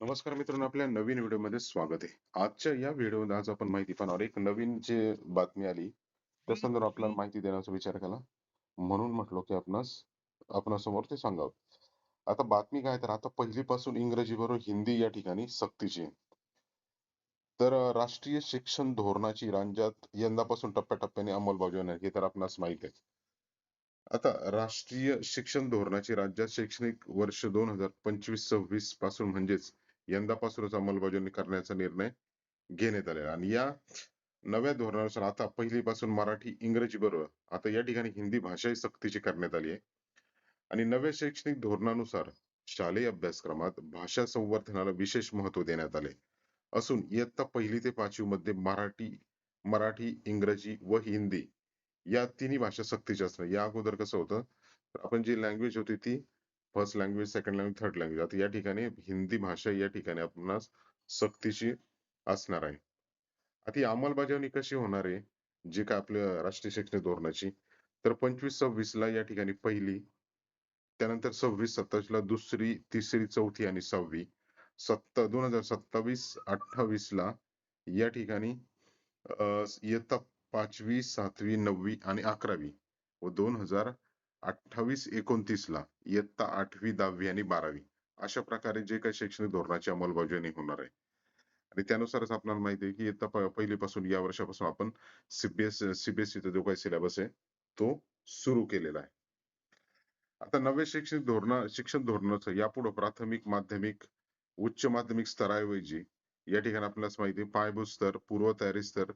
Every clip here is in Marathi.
नमस्कार मित्रांनो आपल्या नवीन व्हिडिओमध्ये स्वागत आहे. आजच्या या व्हिडिओमध्ये आज आपण माहिती पाहणार एक नवीन जे बातमी आली त्या संदर्भात आपल्याला माहिती देण्याचा विचार केला. म्हणून म्हटलो की आपणास आपणासमोर ते सांगावं. आता बातमी काय तर आता पहिलीपासून इंग्रजी बरोबर हिंदी या ठिकाणी सक्तीची आहे. तर राष्ट्रीय शिक्षण धोरणाची राज्यात यंदापासून टप्प्याटप्प्याने अंमलबजावणी हे तर आपणास माहीत आहे. आता राष्ट्रीय शिक्षण धोरणाची राज्यात शैक्षणिक वर्ष दोन हजार पंचवीस सव्वीसपासून म्हणजेच यंदापासूनच अंमलबजावणी करण्याचा निर्णय घेण्यात आलेला. आणि या नव्या धोरणानुसार आता पहिलीपासून मराठी इंग्रजी बरोबर आता या ठिकाणी हिंदी भाषाही सक्तीची करण्यात आली आहे. आणि नव्या शैक्षणिक धोरणानुसार शालेय अभ्यासक्रमात भाषा संवर्धनाला विशेष महत्त्व देण्यात आले. असून इयत्ता पहिली ते पाचवी मध्ये मराठी मराठी इंग्रजी व हिंदी या तिन्ही भाषा सक्तीच्या असणार. या अगोदर कसं होतं? आपण जी लँग्वेज होती ती first language second language third language आता या ठिकाणी हिंदी भाषा या ठिकाणी आपणास सक्तीची असणार आहे. आता ही अंमलबजावणी कशी होणार आहे? जे काय आपल्या राष्ट्रीय शैक्षणिक धोरणाची. तर पंचवीस सव्वीस ला या ठिकाणी पहिली त्यानंतर सव्वीस सत्तावीस ला दुसरी तिसरी चौथी आणि सहावी. सत्ता दोन हजार सत्तावीस अठ्ठावीस ला या ठिकाणी अं, इयत्ता पाचवी सातवी नववी आणि अकरावी. व दोन हजार अठ्ठावीस एकोणतीस ला इयत्ता आठवी दहावी आणि बारावी अशा प्रकारे जे काही शैक्षणिक धोरणाची अंमलबजावणी होणार आहे. आणि त्यानुसारच आपल्याला माहिती आहे की इयत्ता पहिलीपासून या वर्षापासून आपण सीबीएस सीबीएसईचा जो काही सिलेबस आहे तो सुरू केलेला आहे. आता नवे शैक्षणिक धोरण शिक्षण धोरणाचं यापुढे प्राथमिक माध्यमिक उच्च माध्यमिक स्तराऐवजी या ठिकाणी आपल्याला माहिती पायाभूत स्तर पूर्व तयारी स्तर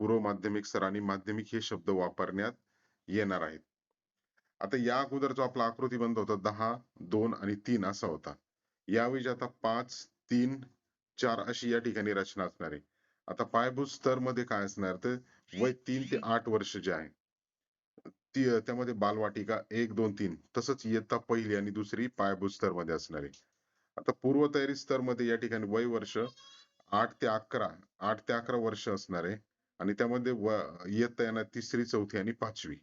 पूर्व माध्यमिक स्तर आणि माध्यमिक हे शब्द वापरण्यात येणार आहेत. आता या अगोदर जो आपला आकृतीबंध होता. दहा दोन आणि तीन असा होता. यावेळी आता पाच तीन चार अशी या ठिकाणी रचना असणार आहे. आता पायाभूत स्तरमध्ये काय असणार तर वय तीन ते आठ वर्ष जे आहे ती त्यामध्ये बालवाटिका एक दोन तीन तसंच इयत्ता पहिली आणि दुसरी पायाभूत स्तरमध्ये असणार आहे. आता पूर्वतयारी स्तरमध्ये या ठिकाणी वय वर्ष आठ ते अकरा आठ ते अकरा वर्ष असणार आहे. आणि त्यामध्ये व- इयत्ता येणार तिसरी चौथी आणि पाचवी.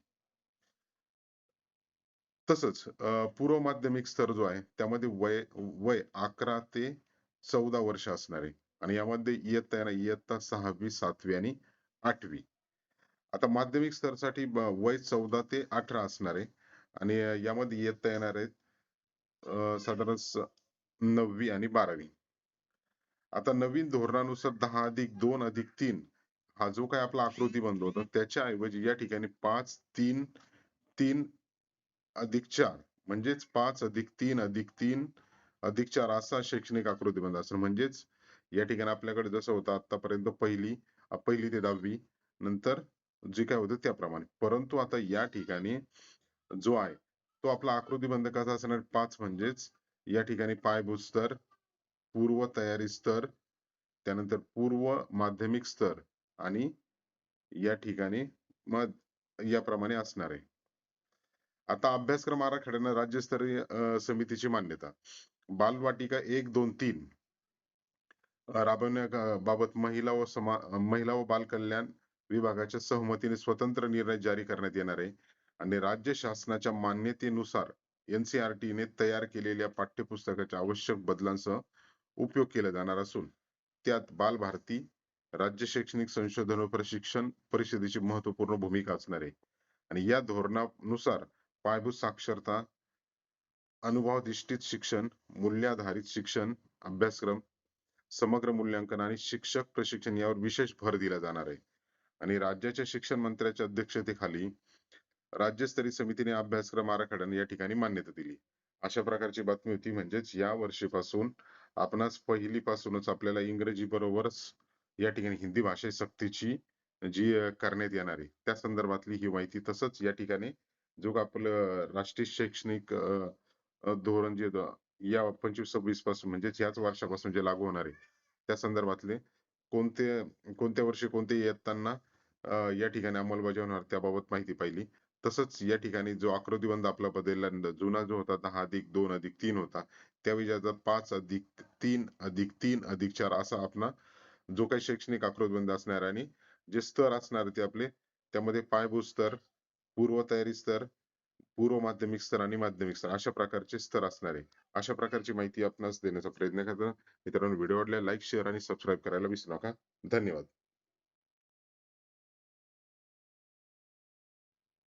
तसंच पूर्व माध्यमिक स्तर जो आहे त्यामध्ये वय वय अकरा ते चौदा वर्ष असणारे आणि यामध्ये इयत्ता येणार इयत्ता सहावी सातवी आणि आठवी. आता माध्यमिक स्तरसाठी वय चौदा ते अठरा असणार आहे आणि यामध्ये इयत्ता येणार आहेत अं, साधारण नववी आणि बारावी. आता नवीन धोरणानुसार दहा अधिक दोन अधिक तीन हा जो काय आपला आकृती बनलो होता त्याच्या ऐवजी या ठिकाणी पाच तीन तीन अधिक चार म्हणजेच पाच अधिक तीन अधिक तीन अधिक चार असा शैक्षणिक आकृती असेल. म्हणजेच या ठिकाणी आपल्याकडे जसं होतं आतापर्यंत पहिली पहिली ते दहावी नंतर जे काय होतं त्याप्रमाणे. परंतु आता या ठिकाणी जो आहे तो आपला आकृतीबंध कसा असणार? पाच म्हणजेच या ठिकाणी पायभूत स्तर पूर्व तयारी स्तर त्यानंतर पूर्व माध्यमिक स्तर आणि या ठिकाणी मग याप्रमाणे असणार आहे. आता अभ्यासक्रम आराखड्यानं राज्यस्तरीय अं, समितीची मान्यता. बालवाटिका एक दोन तीन. राबवण्याबाबत महिला व समा महिला व बाल कल्याण विभागाच्या सहमतीने स्वतंत्र निर्णय जारी करण्यात येणार आहे. आणि राज्य शासनाच्या मान्यतेनुसार NCERT ने तयार केलेल्या पाठ्यपुस्तकाच्या आवश्यक बदलांसह उपयोग केला जाणार असून त्यात बालभारती राज्य शैक्षणिक संशोधन व प्रशिक्षण परिषदेची महत्त्वपूर्ण भूमिका असणार आहे. आणि या धोरणानुसार पायाभूत साक्षरता अनुभवाधिष्ठित शिक्षण मूल्याधारित शिक्षण अभ्यासक्रम समग्र मूल्यांकन आणि शिक्षक प्रशिक्षण यावर विशेष भर दिला जाणार आहे. आणि राज्याच्या शिक्षण मंत्र्याच्या अध्यक्षतेखाली राज्यस्तरीय समितीने अभ्यासक्रम आराखड्याने या ठिकाणी मान्यता दिली. अशा प्रकारची बातमी होती. म्हणजेच या वर्षीपासून आपणास पहिलीपासूनच आपल्याला इंग्रजी बरोबरच या ठिकाणी हिंदी भाषा सक्तीची जी करण्यात येणार आहे त्या संदर्भातली ही माहिती तसंच या ठिकाणी जो आपलं राष्ट्रीय शैक्षणिक धोरण जे या पंचवीस सव्वीसपासून म्हणजेच याच वर्षापासून जे लागू होणार आहे त्या संदर्भातले कोणते कोणत्या वर्षी कोणते इयत्तांना या ठिकाणी अंमलबजावणी होणार त्याबाबत माहिती पाहिली. तसंच या ठिकाणी जो आकृतीबंध आपला बदलला जुना जो होता दहा अधिक दोन अधिक तीन होता त्यावेळी आता पाच अधिक तीन अधिक तीन अधिक चार असा आपला जो काही शैक्षणिक आकृतीबंध असणार आणि जे स्तर असणार ते आपले त्यामध्ये पायाभूत स्तर पूर्व तयारी स्तर पूर्व माध्यमिक स्तर आणि माध्यमिक स्तर अशा प्रकारचे स्तर असणार. आहे अशा प्रकारची माहिती आपणास देण्याचा प्रयत्न करतो. मित्रांनो व्हिडिओ आवडला लाईक शेअर आणि सबस्क्राईब करायला विसरू नका. धन्यवाद.